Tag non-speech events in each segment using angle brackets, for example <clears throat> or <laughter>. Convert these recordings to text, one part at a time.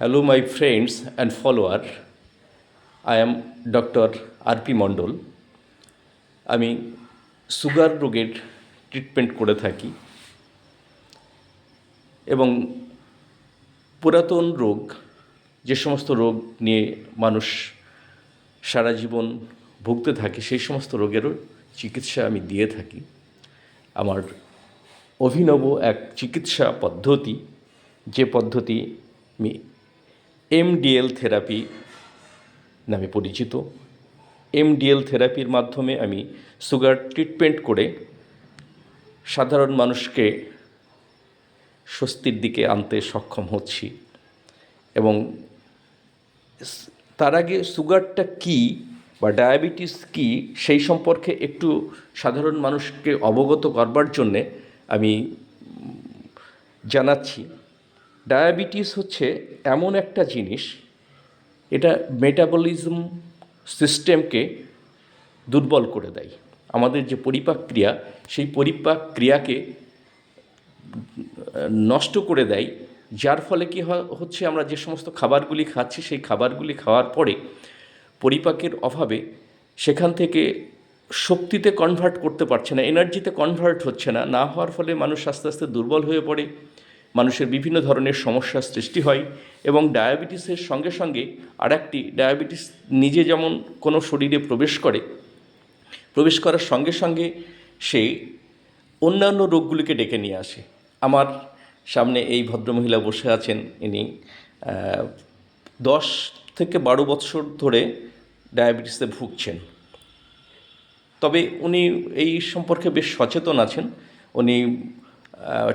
Hello, my friends and follower. I am Dr. আর.পি মণ্ডল আমি sugar রোগের treatment করে থাকি এবং পুরাতন রোগ যে সমস্ত রোগ নিয়ে মানুষ সারা জীবন ভুগতে থাকে সেই সমস্ত রোগেরও চিকিৎসা আমি দিয়ে থাকি আমার অভিনব এক চিকিৎসা পদ্ধতি যে পদ্ধতি আমি এমডিএল থেরাপি নামে পরিচিত। এমডিএল থেরাপির মাধ্যমে আমি সুগার ট্রিটমেন্ট করে সাধারণ মানুষকে স্বস্তির দিকে আনতে সক্ষম হচ্ছি। এবং তার আগে সুগারটা কি বা ডায়াবেটিস কি সেই সম্পর্কে একটু সাধারণ মানুষকে অবগত করবার জন্যে আমি জানাচ্ছি। ডায়াবেটিস হচ্ছে এমন একটা জিনিস, এটা মেটাবলিজম সিস্টেমকে দুর্বল করে দেয়। আমাদের যে পরিপাক ক্রিয়া, সেই পরিপাক ক্রিয়াকে নষ্ট করে দেয়। যার ফলে কি হচ্ছে আমরা যে সমস্ত খাবারগুলি খাচ্ছি, সেই খাবারগুলি খাওয়ার পরে পরিপাকের অভাবে সেখান থেকে শক্তিতে কনভার্ট করতে পারছে না এনার্জিতে কনভার্ট হচ্ছে না না হওয়ার ফলে মানুষ আস্তে আস্তে দুর্বল হয়ে পড়ে। মানুষের বিভিন্ন ধরনের সমস্যার সৃষ্টি হয় এবং ডায়াবেটিসের সঙ্গে সঙ্গে আরেকটি ডায়াবেটিস নিজে যেমন কোনো শরীরে প্রবেশ করে, প্রবেশ করার সঙ্গে সঙ্গে সে অন্যান্য রোগগুলিকে ডেকে নিয়ে আসে। আমার সামনে এই ভদ্রমহিলা বসে আছেন, ইনি দশ থেকে বারো বছর ধরে ডায়াবেটিসে ভুগছেন। তবে উনি এই সম্পর্কে বেশ সচেতন আছেন। উনি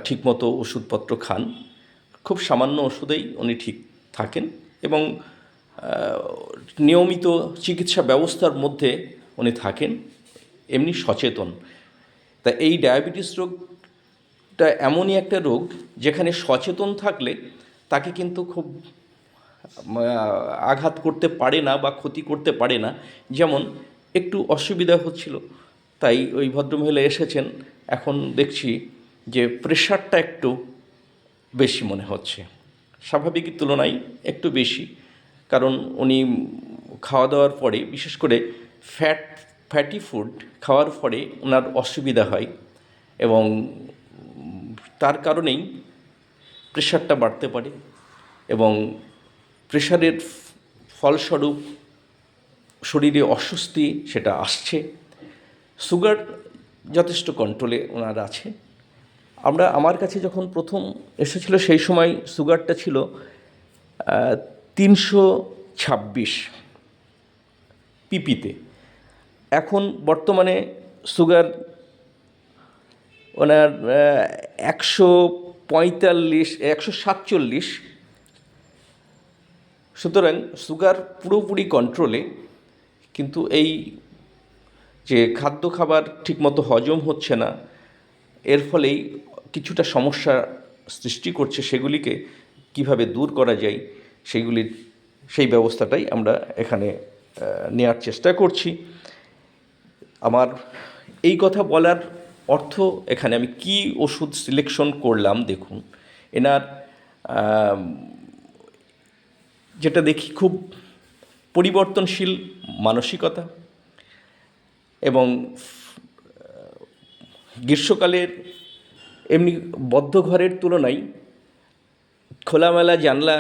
ঠিকমতো ওষুধপত্র খান। খুব সামান্য ওষুধেই উনি ঠিক থাকেন এবং নিয়মিত চিকিৎসা ব্যবস্থার মধ্যে উনি থাকেন, এমনি সচেতন। তা এই ডায়াবেটিস রোগটা এমনই একটা রোগ যেখানে সচেতন থাকলে তাকে কিন্তু খুব আঘাত করতে পারে না বা ক্ষতি করতে পারে না। যেমন একটু অসুবিধা হচ্ছিল, তাই ওই ভদ্রমহিলা এসেছেন, এখন দেখছি যে প্রেশারটা একটু বেশি মনে হচ্ছে। স্বাভাবিকের তুলনায় একটু বেশি। কারণ উনি খাওয়া দাওয়ার পরে, বিশেষ করে ফ্যাট ফ্যাটি ফুড খাওয়ার পরে ওনার অসুবিধা হয় এবং তার কারণেই প্রেশারটা বাড়তে পারে এবং প্রেশারের ফলস্বরূপ শরীরে অস্বস্তি সেটা আসছে। সুগার যথেষ্ট কন্ট্রোলে ওনার আছে। আমরা আমার কাছে যখন প্রথম এসেছিল সেই সময় সুগারটা ছিল তিনশো ছাব্বিশ পিপিতে। এখন বর্তমানে সুগার ওনার একশো পঁয়তাল্লিশ, একশো সাতচল্লিশ। সুতরাং সুগার পুরোপুরি কন্ট্রোলে, কিন্তু এই যে খাদ্য খাবার ঠিকমতো হজম হচ্ছে না, এর ফলেই কিছুটা সমস্যা সৃষ্টি করছে সেগুলিকে কীভাবে দূর করা যায় সেইগুলির সেই ব্যবস্থাটাই আমরা এখানে আহ, নেওয়ার চেষ্টা করছি। আমার এই কথা বলার অর্থ এখানে আমি কি ওষুধ সিলেকশন করলাম দেখুন। এনার যেটা দেখি খুব পরিবর্তনশীল মানসিকতা এবং গ্রীষ্মকালের এমনি বদ্ধ ঘরের তুলনায় খোলামেলা জানলা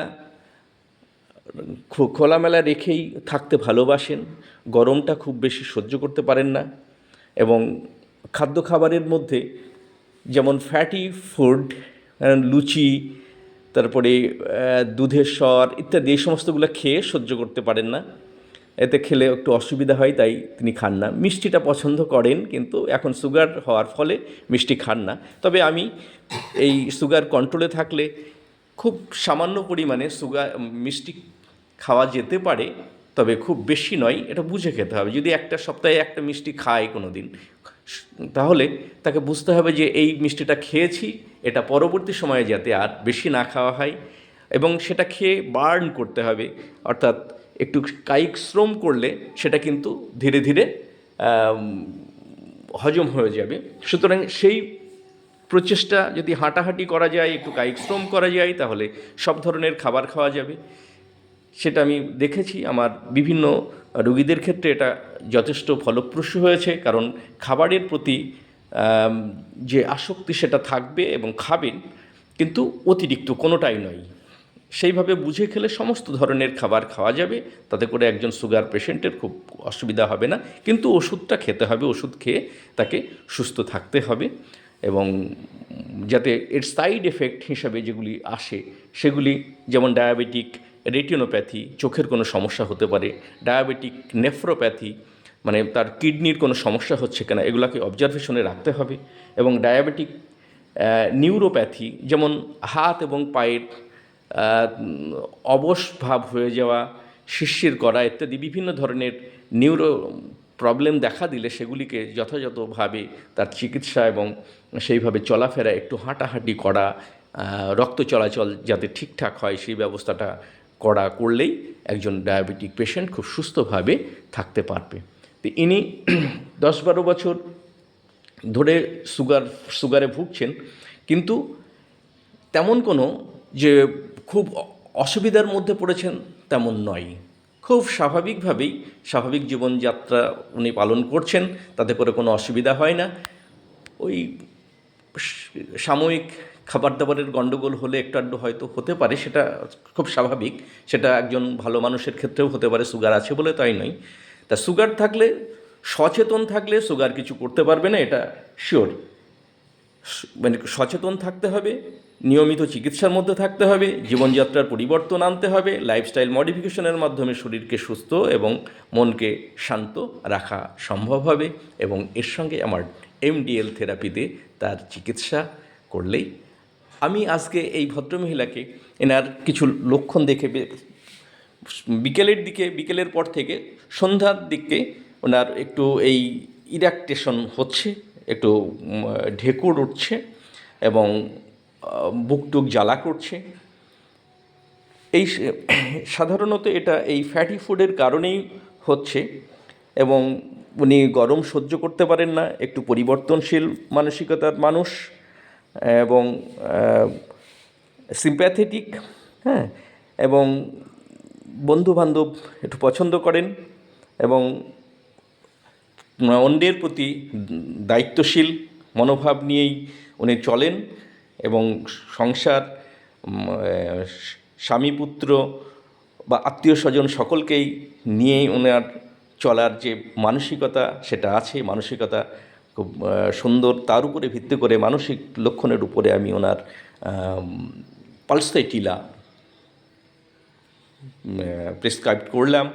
খোলামেলা রেখেই থাকতে ভালোবাসেন, গরমটা খুব বেশি সহ্য করতে পারেন না এবং খাদ্য খাবারের মধ্যে যেমন ফ্যাটি ফুড লুচি, তারপরে দুধের স্বর ইত্যাদি এই সমস্তগুলো খেয়ে সহ্য করতে পারেন না। এতে খেলে একটু অসুবিধা হয়, তাই তিনি খান না। মিষ্টিটা পছন্দ করেন, কিন্তু এখন সুগার হওয়ার ফলে মিষ্টি খান না। তবে আমি এই সুগার কন্ট্রোলে থাকলে খুব সামান্য পরিমাণে সুগার মিষ্টি খাওয়া যেতে পারে, তবে খুব বেশি নয়, এটা বুঝে খেতে হবে। যদি একটা সপ্তাহে একটা মিষ্টি খায় কোনো দিন তাহলে তাকে বুঝতে হবে যে এই মিষ্টিটা খেয়েছি, এটা পরবর্তী সময়ে যাতে আর বেশি না খাওয়া হয়, এবং সেটা খেয়ে বার্ন করতে হবে, অর্থাৎ একটু কায়িক শ্রম করলে সেটা কিন্তু ধীরে ধীরে হজম হয়ে যাবে। সুতরাং সেই প্রচেষ্টা যদি হাঁটাহাঁটি করা যায়, একটু কায়িক শ্রম করা যায়, তাহলে সব ধরনের খাবার খাওয়া যাবে। সেটা আমি দেখেছি, আমার বিভিন্ন রুগীদের ক্ষেত্রে এটা যথেষ্ট ফলপ্রসূ হয়েছে, কারণ খাবারের প্রতি যে আসক্তি সেটা থাকবে এবং খাবেন, কিন্তু অতিরিক্ত কোনোটাই নয়। সেইভাবে বুঝে খেলে সমস্ত ধরনের খাবার খাওয়া যাবে। তাতে করে একজন সুগার পেশেন্টের খুব অসুবিধা হবে না। কিন্তু ওষুধটা খেতে হবে, ওষুধ খেয়ে তাকে সুস্থ থাকতে হবে এবং যাতে এর সাইড এফেক্ট হিসাবে যেগুলি আসে, সেগুলি যেমন ডায়াবেটিক রেটিনোপ্যাথি চোখের কোনো সমস্যা হতে পারে ডায়াবেটিক নেফ্রোপ্যাথি মানে তার কিডনির কোনো সমস্যা হচ্ছে কিনা, এগুলোকে অবজারভেশনে রাখতে হবে এবং ডায়াবেটিক নিউরোপ্যাথি যেমন হাত এবং পায়ের অবশ ভাব হয়ে যাওয়া, শিরশির করা ইত্যাদি বিভিন্ন ধরনের নিউরো প্রবলেম দেখা দিলে সেগুলিকে যথাযথভাবে তার চিকিৎসা এবং সেইভাবে চলাফেরা, একটু হাঁটাহাঁটি করা রক্ত চলাচল যাতে ঠিকঠাক হয় সেই ব্যবস্থাটা করা করলেই একজন ডায়াবেটিক পেশেন্ট খুব সুস্থভাবে থাকতে পারবে। তো ইনি <clears throat> দশ বারো বছর ধরে সুগার সুগারে ভুগছেন, কিন্তু তেমন কোনো যে খুব অসুবিধার মধ্যে পড়েছেন তেমন নয়। খুব স্বাভাবিকভাবেই স্বাভাবিক জীবনযাত্রা উনি পালন করছেন, তাতে করে কোনো অসুবিধা হয় না। ওই সাময়িক খাবার দাবারের গণ্ডগোল হলে একটু আড্ডু হয়তো হতে পারে, সেটা খুব স্বাভাবিক। সেটা একজন ভালো মানুষের ক্ষেত্রেও হতে পারে, সুগার আছে বলে তাই নয়। তা সুগার থাকলে, সচেতন থাকলে সুগার কিছু করতে পারবে না, এটা শিওর। মানে সচেতন থাকতে হবে, নিয়মিত চিকিৎসার মধ্যে থাকতে হবে, জীবনযাত্রার পরিবর্তন আনতে হবে লাইফস্টাইল মডিফিকেশনের মাধ্যমে শরীরকে সুস্থ এবং মনকে শান্ত রাখা সম্ভব হবে এবং এর সঙ্গে আমার এমডিএল থেরাপিতে তার চিকিৎসা করলেই আমি আজকে এই ভদ্রমহিলাকে এনার কিছু লক্ষণ দেখে বিকেলের দিকে, বিকেলের পর থেকে সন্ধ্যার দিকে ওনার একটু এই ইরাকটেশন হচ্ছে। একটু ঢেকুর উঠছে এবং আহ, বুক টুক জ্বালা করছে। এই সাধারণত এটা এই ফ্যাটি ফুডের কারণেই হচ্ছে এবং উনি গরম সহ্য করতে পারেন না একটু পরিবর্তনশীল মানসিকতার মানুষ এবং সিম্প্যাথেটিক হ্যাঁ এবং বন্ধু বান্ধব একটু পছন্দ করেন এবং অন্যের প্রতি দায়িত্বশীল মনোভাব নিয়েই উনি চলেন এবং সংসার স্বামী পুত্র বা আত্মীয় স্বজন সকলকেই নিয়েই ওনার চলার যে মানসিকতা সেটা আছে। মানসিকতা খুব সুন্দর। তার উপরে ভিত্তি করে মানসিক লক্ষণের উপরে আমি ওনার পালসাই টিলা প্রেসক্রাইব করলাম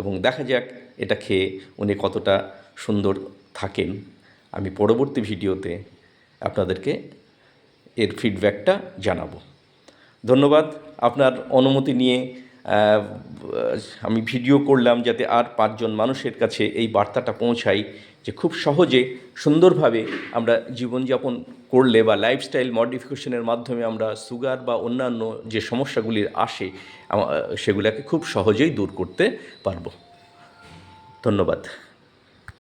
এবং দেখা যাক এটা খেয়ে উনি কতটা সুন্দর থাকেন। আমি পরবর্তী ভিডিওতে আপনাদেরকে এর ফিডব্যাকটা জানাব। ধন্যবাদ আপনার অনুমতি নিয়ে আমি ভিডিও করলাম যাতে আর পাঁচজন মানুষের কাছে এই বার্তাটা পৌঁছাই যে খুব সহজে, সুন্দরভাবে আমরা জীবনযাপন করলে বা লাইফস্টাইল মডিফিকেশনের মাধ্যমে আমরা সুগার বা অন্যান্য যে সমস্যাগুলি আসে সেগুলোকে খুব সহজেই দূর করতে পারব। ধন্যবাদ।